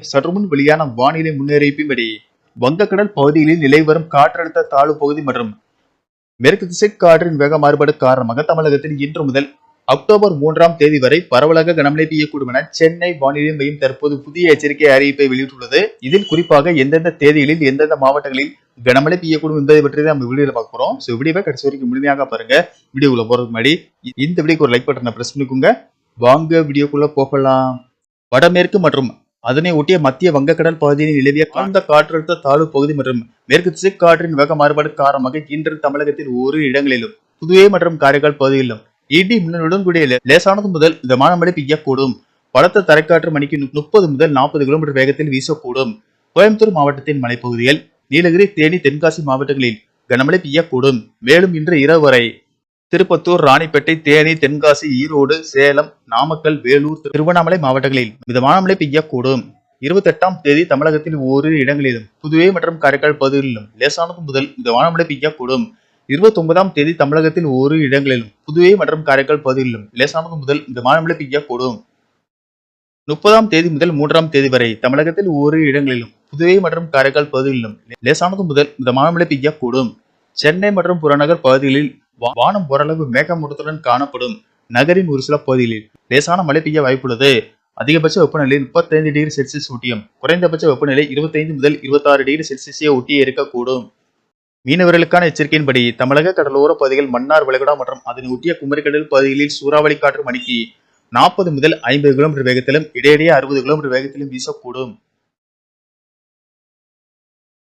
சற்றுமுன் வெளியான வானிலை முன்னறிவிப்பின்படி வங்கக்கடல் பகுதிகளில் நிலை வரும் காற்றழுத்த தாழ்வு பகுதி மற்றும் மேற்கு திசை காற்றின் வேக மாறுபாடு காரணமாக தமிழகத்தில் இன்று முதல் அக்டோபர் மூன்றாம் தேதி வரை பரவலாக கனமழை பெய்யக்கூடும் என சென்னை வானிலை மையம் தற்போது புதிய எச்சரிக்கை அறிவிப்பை வெளியிட்டுள்ளது. இதில் குறிப்பாக எந்தெந்த தேதிகளில் எந்தெந்த மாவட்டங்களில் கனமழை பெய்யக்கூடும் என்பதை பற்றி தான் நம்ம வீடியோவில் பார்க்க போறோம். ஸோ வீடியோவை கடைசி வரைக்கும் முழுமையாக பாருங்க. வீடியோக்குள்ள போறதுக்கு முன்னாடி இந்த வீடியோக்கு ஒரு லைக் பட்டனை ப்ரெஸ் பண்ணிக்கோங்க. வாங்க வீடியோக்குள்ள போகலாம். வடமேற்கு மற்றும் அதனை ஒட்டிய மத்திய வங்கக்கடல் பகுதியில் நிலவிய காந்த காற்றழுத்த தாழ்வு பகுதி மற்றும் மேற்கு காற்றின் வேக மாறுபாடு காரணமாக இன்று தமிழகத்தில் ஒரு இடங்களிலும் புதுவை மற்றும் காரைக்கால் பகுதிகளிலும் இடி மின்னலுடன் கூடிய லேசானது முதல் மிதமான மழை பெய்யக்கூடும். பலத்த தரைக்காற்று மணிக்கு முப்பது முதல் நாற்பது கிலோமீட்டர் வேகத்தில் வீசக்கூடும். கோயம்புத்தூர் மாவட்டத்தின் மலைப்பகுதிகள் நீலகிரி தேனி தென்காசி மாவட்டங்களில் கனமழை பெய்யக்கூடும். மேலும் இன்று இரவு வரை திருப்பத்தூர் ராணிப்பேட்டை தேனி தென்காசி ஈரோடு சேலம் நாமக்கல் வேலூர் திருவண்ணாமலை மாவட்டங்களில் மிதமான மழை பெய்யக்கூடும். இருபத்தெட்டாம் தேதி தமிழகத்தில் ஓரிரு இடங்களிலும் புதுவை மற்றும் காரைக்கால் பகுதிகளிலும் லேசானது முதல் மிதமான மழை பெய்யக்கூடும். இருபத்தி ஒன்பதாம் தேதி தமிழகத்தில் ஓரிரு இடங்களிலும் புதுவை மற்றும் காரைக்கால் பகுதிகளிலும் லேசானது முதல் மிதமான மழை பெய்யக்கூடும். முப்பதாம் தேதி முதல் மூன்றாம் தேதி வரை தமிழகத்தில் ஓரிரு இடங்களிலும் புதுவை மற்றும் காரைக்கால் பகுதிகளிலும் லேசானது முதல் மிதமான மழை பெய்யக்கூடும். சென்னை மற்றும் புறநகர் பகுதிகளில் வானம் ஓரளவு மேகமூட்டத்துடன் காணப்படும். நகரின் ஒரு சில பகுதிகளில் லேசான மழை பெய்ய வாய்ப்புள்ளது. அதிகபட்ச வெப்பநிலை 35 டிகிரி செல்சியஸ் ஒட்டியும் குறைந்தபட்ச வெப்பநிலை 25 முதல் 26 டிகிரி செல்சியஸை ஒட்டியே இருக்கக்கூடும். மீனவர்களுக்கான எச்சரிக்கையின்படி தமிழக கடலோர பகுதிகள் மன்னார் வளைகுடா மற்றும் அதனை ஒட்டிய குமரிக்கடல் பகுதிகளில் சூறாவளி காற்று மணிக்கு நாற்பது முதல் ஐம்பது கிலோமீட்டர் வேகத்திலும் இடையிடையே அறுபது கிலோமீட்டர் வேகத்திலும் வீசக்கூடும்.